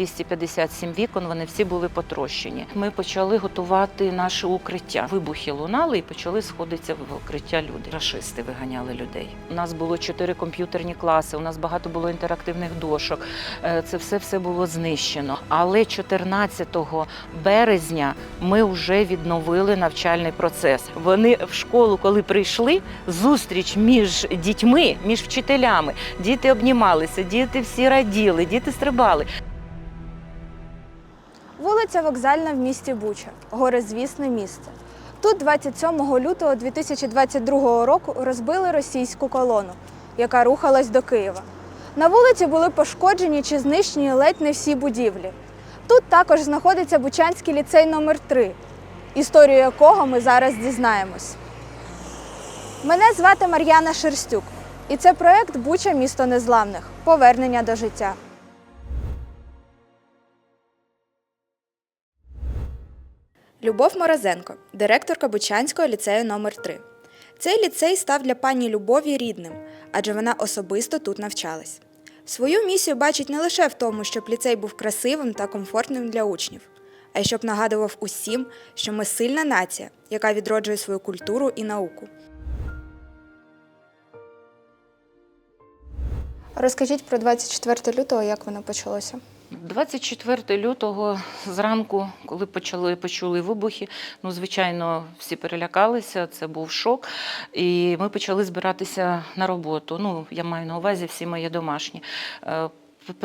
257 вікон, вони всі були потрощені. Ми почали готувати наше укриття. Вибухи лунали і почали сходитися в укриття люди. Рашисти виганяли людей. У нас було чотири комп'ютерні класи, у нас багато було інтерактивних дошок. Е, Це все все було знищено. Але 14 березня ми вже відновили навчальний процес. Вони в школу, коли прийшли, зустріч між дітьми, між вчителями. Діти обнімалися, діти всі раділи, діти стрибали. Вулиця Вокзальна в місті Буча горизвісне місце. Тут 27 лютого 2022 року розбили російську колону, яка рухалась до Києва. На вулиці були пошкоджені чи знищені ледь не всі будівлі. Тут також знаходиться Бучанський ліцей номер 3 історію якого ми зараз дізнаємось. Мене звати Мар'яна Шерстюк, і це проект Буча місто незламних повернення до життя. Любов Морозенко, директорка Бучанського ліцею номер 3 Цей ліцей став для пані Любові рідним, адже вона особисто тут навчалась. Свою місію бачить не лише в тому, щоб ліцей був красивим та комфортним для учнів, а й щоб нагадував усім, що ми сильна нація, яка відроджує свою культуру і науку. Розкажіть про 24 лютого, як воно почалося. 24 лютого зранку, коли почали почули вибухи, ну звичайно, всі перелякалися. Це був шок. І ми почали збиратися на роботу. Ну, я маю на увазі всі мої домашні.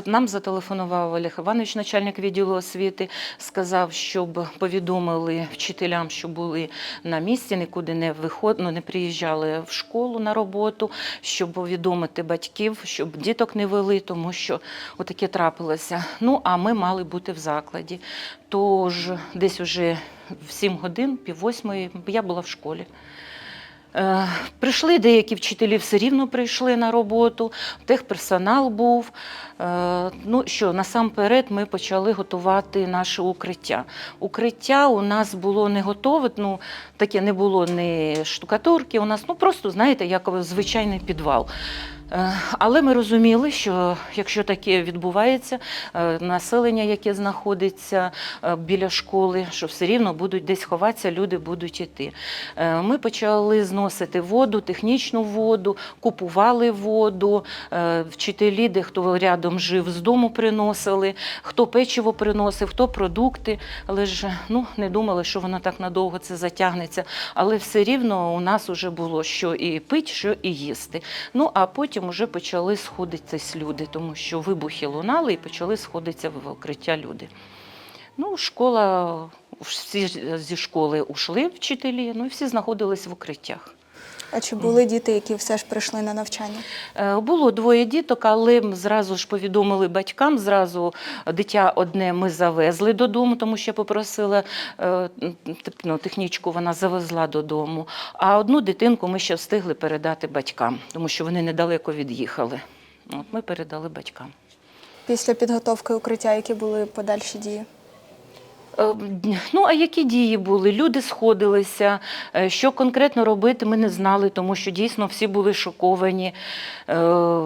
Нам зателефонував Олег Іванович, начальник відділу освіти, сказав, щоб повідомили вчителям, що були на місці, нікуди не виход... ну, не приїжджали в школу на роботу, щоб повідомити батьків, щоб діток не вели, тому що отаке трапилося. Ну а ми мали бути в закладі. Тож десь уже в 7 годин, пів восьмої, я була в школі. Е, Прийшли деякі вчителі, все рівно прийшли на роботу, техперсонал був. Е, Ну що, насамперед ми почали готувати наше укриття. Укриття у нас було не готове, ну таке не було ні штукатурки. У нас ну просто, знаєте, як звичайний підвал. Е, Але ми розуміли, що якщо таке відбувається, е, населення, яке знаходиться е, біля школи, що все рівно будуть десь ховатися, люди будуть йти. Ми почали зносити воду, технічну воду, купували воду. Вчителі, де хто рядом жив, з дому приносили, хто печиво приносив, хто продукти. Але ж ну, не думали, що воно так надовго це затягнеться. Але все рівно у нас вже було що і пити, що і їсти. Ну а потім вже почали сходитись люди, тому що вибухи лунали і почали сходитися в укриття люди. Ну, школа, всі зі школи ушли вчителі, ну і всі знаходились в укриттях. А чи були діти, які все ж прийшли на навчання? Е, Було двоє діток, але зразу ж повідомили батькам. Зразу дитя одне ми завезли додому, тому що я попросила е, ну, технічку, вона завезла додому. А одну дитинку ми ще встигли передати батькам, тому що вони недалеко від'їхали. От ми передали батькам. Після підготовки укриття, які були подальші дії? Е, Ну, а які дії були? Люди сходилися. Е, Що конкретно робити, ми не знали, тому що дійсно всі були шоковані. Е,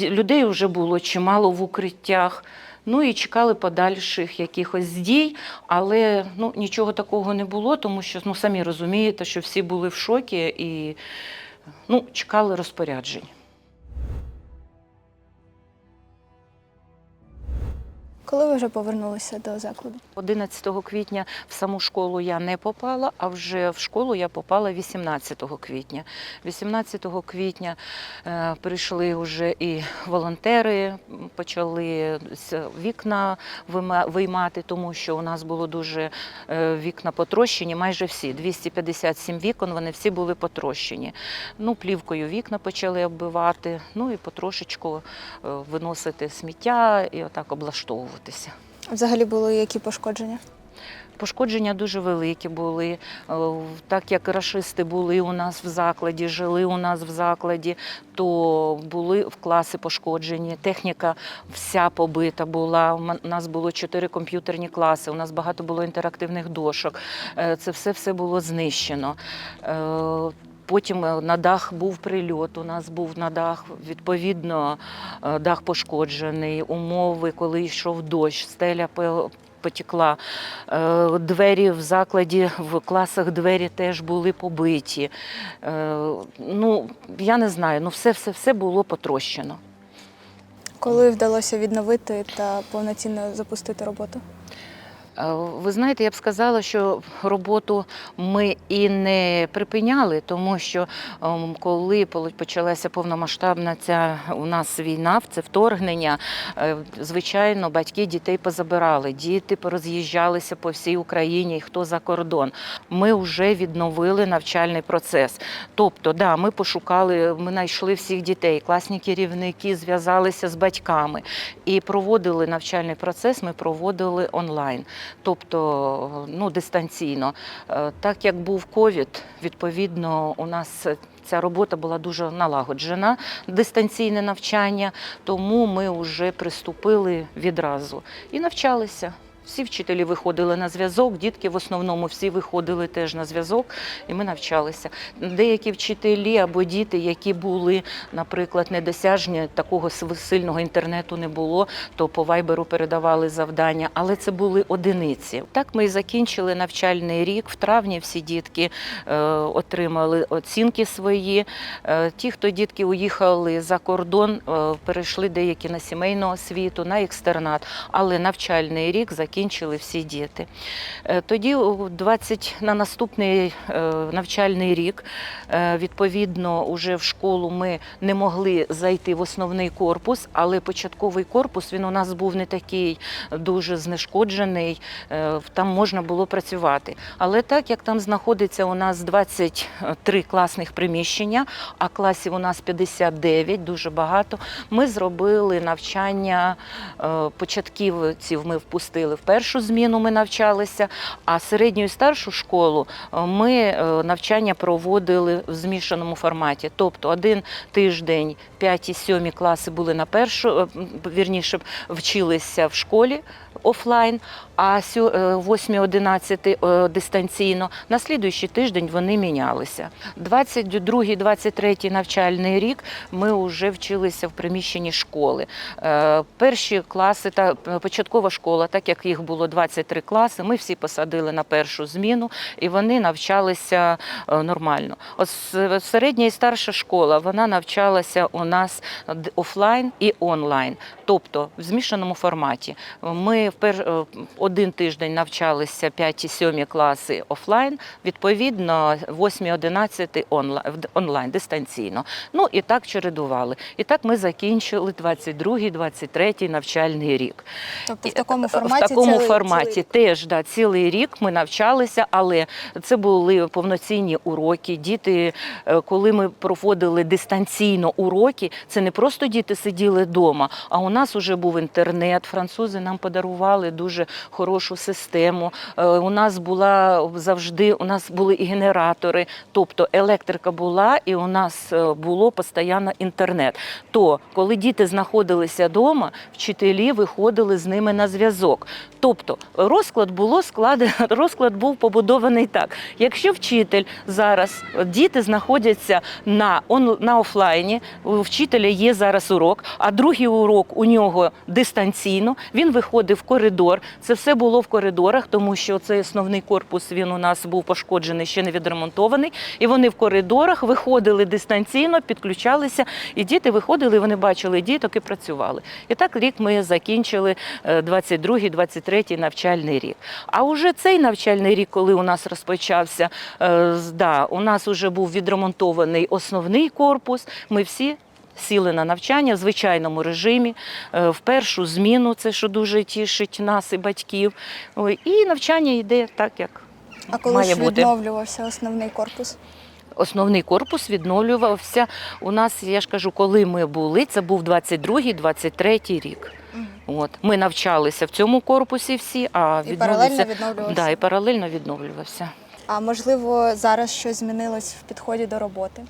Людей вже було чимало в укриттях. Ну і чекали подальших якихось дій, але ну, нічого такого не було, тому що ну, самі розумієте, що всі були в шокі і ну, чекали розпоряджень. Коли ви вже повернулися до закладу? 11 квітня в саму школу я не попала, а вже в школу я попала 18 квітня. 18 квітня е, прийшли вже і волонтери, почали вікна виймати, тому що у нас було дуже е, вікна потрощені, майже всі. 257 вікон, вони всі були потрощені. Ну, плівкою вікна почали оббивати, ну і потрошечку е, виносити сміття і отак облаштовуватися. Взагалі були які пошкодження? Пошкодження дуже великі були. Е, Так як рашисти були у нас в закладі, жили у нас в закладі, то були в класи пошкоджені. Техніка вся побита була. У нас було чотири комп'ютерні класи, у нас багато було інтерактивних дошок. Е, Це все все було знищено. Потім е, на дах був прильот. У нас був на дах, відповідно, е, дах пошкоджений, умови, коли йшов дощ, стеля по- потекла. Е, Двері в закладі, в класах двері теж були побиті. Ну, я не знаю, ну все, все, все було потрощено. Коли вдалося відновити та повноцінно запустити роботу? Е, Ви знаєте, я б сказала, що роботу ми і не припиняли, тому що ем, коли почалася повномасштабна ця у нас війна, це вторгнення, е, звичайно, батьки дітей позабирали, діти пороз'їжджалися по всій Україні, і хто за кордон. Ми вже відновили навчальний процес. Тобто, да, ми пошукали, ми знайшли всіх дітей, класні керівники зв'язалися з батьками і проводили навчальний процес. Ми проводили онлайн тобто ну, дистанційно. Е, Так як був ковід, відповідно, у нас ця робота була дуже налагоджена, дистанційне навчання, тому ми вже приступили відразу і навчалися. Всі вчителі виходили на зв'язок, дітки в основному всі виходили теж на зв'язок, і ми навчалися. Деякі вчителі або діти, які були, наприклад, недосяжні, такого сильного інтернету не було, то по вайберу передавали завдання, але це були одиниці. Так ми і закінчили навчальний рік. В травні всі дітки е, отримали оцінки свої. Е, ті, хто дітки уїхали за кордон, е, перейшли деякі на сімейну освіту, на екстернат, але навчальний рік закінчили всі діти. Е, Тоді у 20, на наступний е, навчальний рік, е, відповідно, уже в школу ми не могли зайти в основний корпус, але початковий корпус він у нас був не такий дуже знешкоджений, там можна було працювати. Але так як там знаходиться у нас 23 класних приміщення, а класів у нас 59, дуже багато, ми зробили навчання початківців. Ми впустили в першу зміну. Ми навчалися, а середню і старшу школу е, ми е, навчання проводили в змішаному форматі. Тобто один тиждень 5 і 7 класи були на першу, е, вірніше вчилися в школі офлайн, а 8-11 дистанційно. На слідуючий тиждень вони мінялися. 22-23 навчальний рік ми вже вчилися в приміщенні школи. Е, Перші класи та е, початкова школа, так як їх було 23 класи, ми всі посадили на першу зміну і вони навчалися е, нормально. Середня і старша школа вона навчалася у нас офлайн і онлайн, тобто в змішаному форматі. Ми в пер... е, один тиждень навчалися 5-7 класи офлайн, відповідно 8-11 онлайн, онлайн дистанційно. Ну і так чередували. І так ми закінчили 22-23 навчальний рік. Тобто в такому е, форматі в такому цілий- форматі цілий теж да, цілий рік ми навчалися, але це були повноцінні уроки. Діти, е, коли ми проводили дистанційно уроки, це не просто діти сиділи вдома, а у нас вже був інтернет. Французи нам подарували дуже хорошу систему. Е, У нас була завжди, у нас були і генератори, тобто електрика була, і у нас е, було постійно інтернет. То коли діти знаходилися вдома, вчителі виходили з ними на зв'язок. Тобто розклад було складено, розклад був побудований так. Якщо вчитель зараз діти знаходяться на, он, на офлайні, у вчителя є зараз урок, а другий урок у нього дистанційно, він виходив коридор. Це все було в коридорах, тому що цей основний корпус він у нас був пошкоджений, ще не відремонтований. І вони в коридорах виходили дистанційно, підключалися, і діти виходили, вони бачили діток і працювали. І так рік ми закінчили 22-23 навчальний рік. А уже цей навчальний рік, коли у нас розпочався, е, да, у нас вже був відремонтований основний корпус. Ми всі. Сіли на навчання в звичайному режимі, е, в першу зміну, це що дуже тішить нас і батьків. І навчання йде так, як А коли має ж бути. відновлювався основний корпус? Основний корпус відновлювався. У нас, я ж кажу, коли ми були, це був 22-23 рік. От ми навчалися в цьому корпусі всі, а І паралельно відновлювався? да, і паралельно відновлювався. А можливо, зараз щось змінилось в підході до роботи?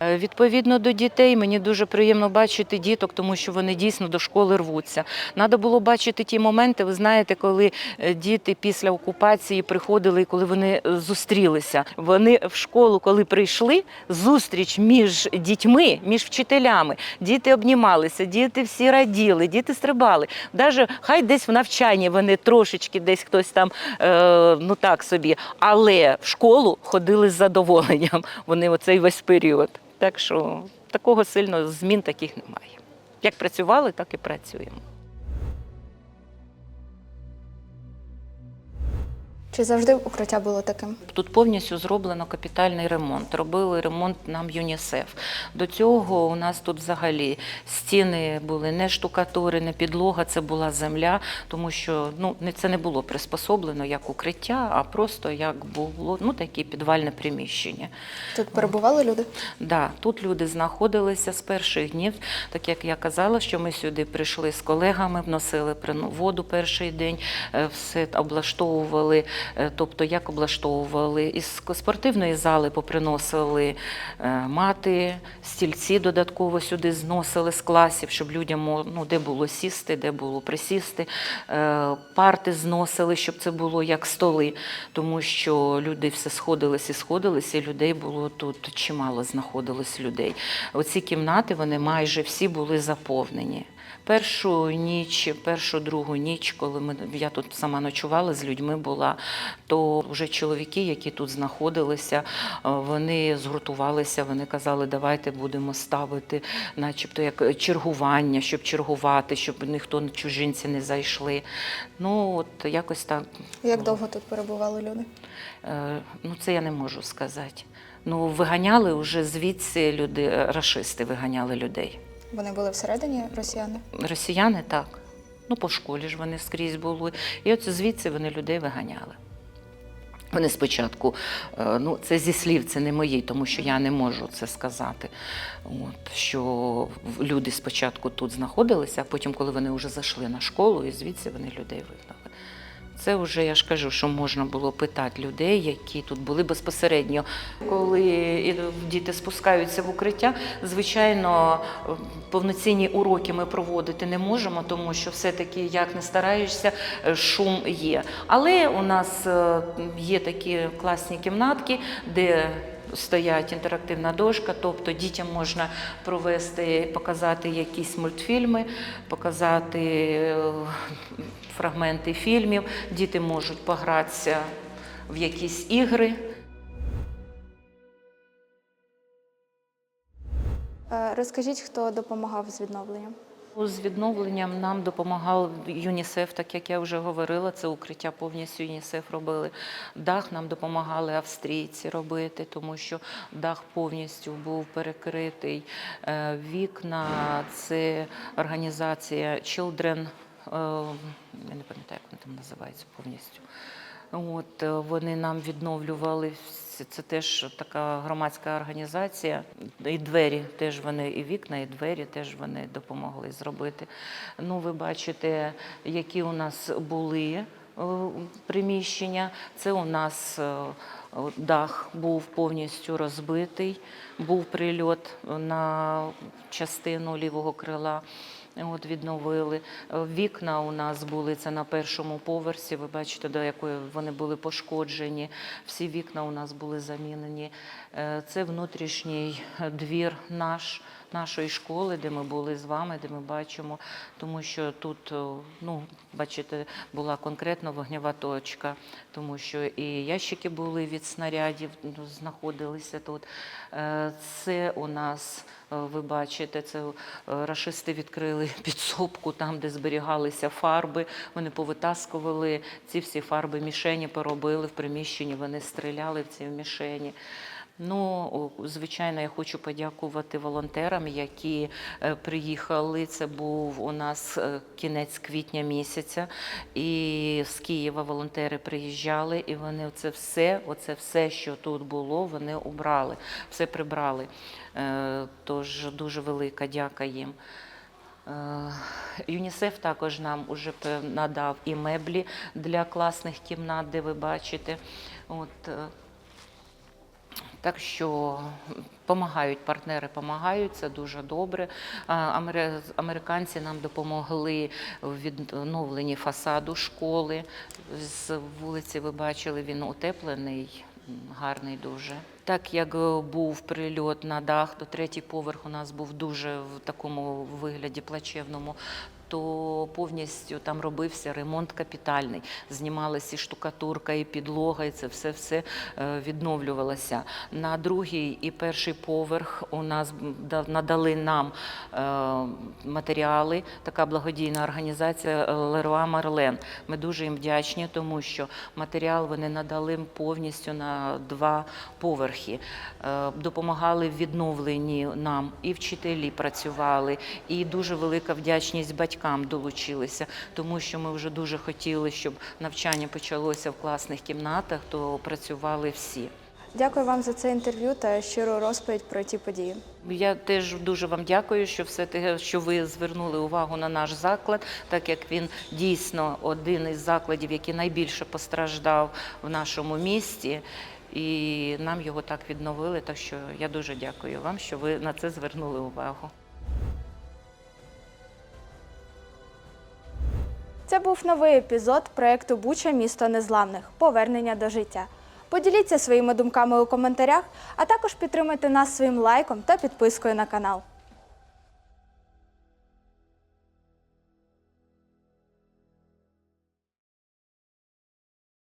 Е, Відповідно до дітей, мені дуже приємно бачити діток, тому що вони дійсно до школи рвуться. Надо було бачити ті моменти, ви знаєте, коли е, діти після окупації приходили, і коли вони е, зустрілися. Вони в школу, коли прийшли, зустріч між дітьми, між вчителями. Діти обнімалися, діти всі раділи, діти стрибали. Даже хай десь в навчанні вони трошечки, десь хтось там, ну так собі, але в школу ходили з задоволенням. Вони оцей весь період. Так що такого сильно змін таких немає. Як працювали, так і працюємо. Чи завжди укриття було таким? Тут повністю зроблено капітальний ремонт. Робили ремонт нам ЮНІСЕФ. До цього у нас тут взагалі стіни були не штукатури, не підлога, це була земля, тому що ну це не було приспособлено як укриття, а просто як було ну таке підвальне приміщення. Тут перебували люди? Да, тут люди знаходилися з перших днів, так як я казала, що ми сюди прийшли з колегами, вносили воду перший день, е, все облаштовували. Е, Тобто, як облаштовували із спортивної зали поприносили е, мати, стільці додатково сюди зносили з класів, щоб людям ну, де було сісти, де було присісти. Е, Парти зносили, щоб це було як столи, тому що люди все сходились і сходились, і людей було тут чимало знаходилось людей. Оці кімнати вони майже всі були заповнені. Першу ніч, першу другу ніч, коли ми я тут сама ночувала з людьми була, то вже чоловіки, які тут знаходилися, е, вони згуртувалися, вони казали, давайте будемо ставити, начебто як чергування, щоб чергувати, щоб ніхто чужинці не зайшли. Ну от якось так. Як довго тут перебували люди? Е, Ну, це я не можу сказати. Ну, виганяли вже звідси люди, е, рашисти виганяли людей. Вони були всередині росіяни? Росіяни так. Ну, по школі ж вони скрізь були. І от звідси вони людей виганяли. Вони спочатку, е, ну це зі слів, це не мої, тому що я не можу це сказати. От, що люди спочатку тут знаходилися, а потім, коли вони вже зайшли на школу, і звідси вони людей вигнали. Це вже я ж кажу, що можна було питати людей, які тут були безпосередньо. Коли діти спускаються в укриття, звичайно, повноцінні уроки ми проводити не можемо, тому що все-таки, як не стараєшся, шум є. Але у нас е, є такі класні кімнатки, де Стоять інтерактивна дошка, тобто дітям можна провести, показати якісь мультфільми, показати е, фрагменти фільмів. Діти можуть погратися в якісь ігри. Е, Розкажіть, хто допомагав з відновленням? З відновленням нам допомагав ЮНІСЕФ, так як я вже говорила, це укриття повністю ЮНІСЕФ робили. Дах нам допомагали австрійці робити, тому що дах повністю був перекритий. Е, Вікна це організація Children, е, я не пам'ятаю, як вони там називаються повністю. От е, вони нам відновлювали. Вс- Це теж така громадська організація. І двері теж вони, і вікна, і двері теж вони допомогли зробити. Ну, ви бачите, які у нас були е, приміщення. Це у нас е, дах був повністю розбитий, був прильот на частину лівого крила. От відновили. Вікна у нас були це на першому поверсі. Ви бачите, до якої вони були пошкоджені. Всі вікна у нас були замінені. Е, Це внутрішній двір наш. Нашої школи, де ми були з вами, де ми бачимо, тому що тут, ну, бачите, була конкретно вогнева точка, тому що і ящики були від снарядів, ну, знаходилися тут. Е, Це у нас, е, ви бачите, це е, рашисти відкрили підсобку там, де зберігалися фарби. Вони повитаскували ці всі фарби, мішені поробили в приміщенні, вони стріляли в ці мішені. Ну, звичайно, я хочу подякувати волонтерам, які е, приїхали. Це був у нас е, кінець квітня місяця, і з Києва волонтери приїжджали, і вони це все, оце все, що тут було, вони убрали, все прибрали. Е, Тож дуже велика дяка їм. ЮНІСЕФ також нам уже надав і меблі для класних кімнат, де ви бачите. От, Так що допомагають партнери, допомагають, це дуже добре. Американці нам допомогли в відновленні фасаду школи. З вулиці ви бачили, він утеплений. Гарний дуже. Так як був прильот на дах, то третій поверх у нас був дуже в такому вигляді плачевному, то повністю там робився ремонт капітальний. Знімалася і штукатурка, і підлога, і це все все е, відновлювалося. На другий і перший поверх у нас надали нам е, матеріали. Така благодійна організація Леруа Марлен. Ми дуже їм вдячні, тому що матеріал вони надали повністю на два поверхи. Е, Допомагали в відновленні нам, і вчителі працювали, і дуже велика вдячність батькам долучилися, тому що ми вже дуже хотіли, щоб навчання почалося в класних кімнатах, то працювали всі. Дякую вам за це інтерв'ю та щиру розповідь про ті події. Я теж дуже вам дякую, що все те, що ви звернули увагу на наш заклад, так як він дійсно один із закладів, який найбільше постраждав в нашому місті. І нам його так відновили. Так що я дуже дякую вам, що ви на це звернули увагу. Це був новий епізод проекту Буча місто незламних повернення до життя. Поділіться своїми думками у коментарях, а також підтримайте нас своїм лайком та підпискою на канал.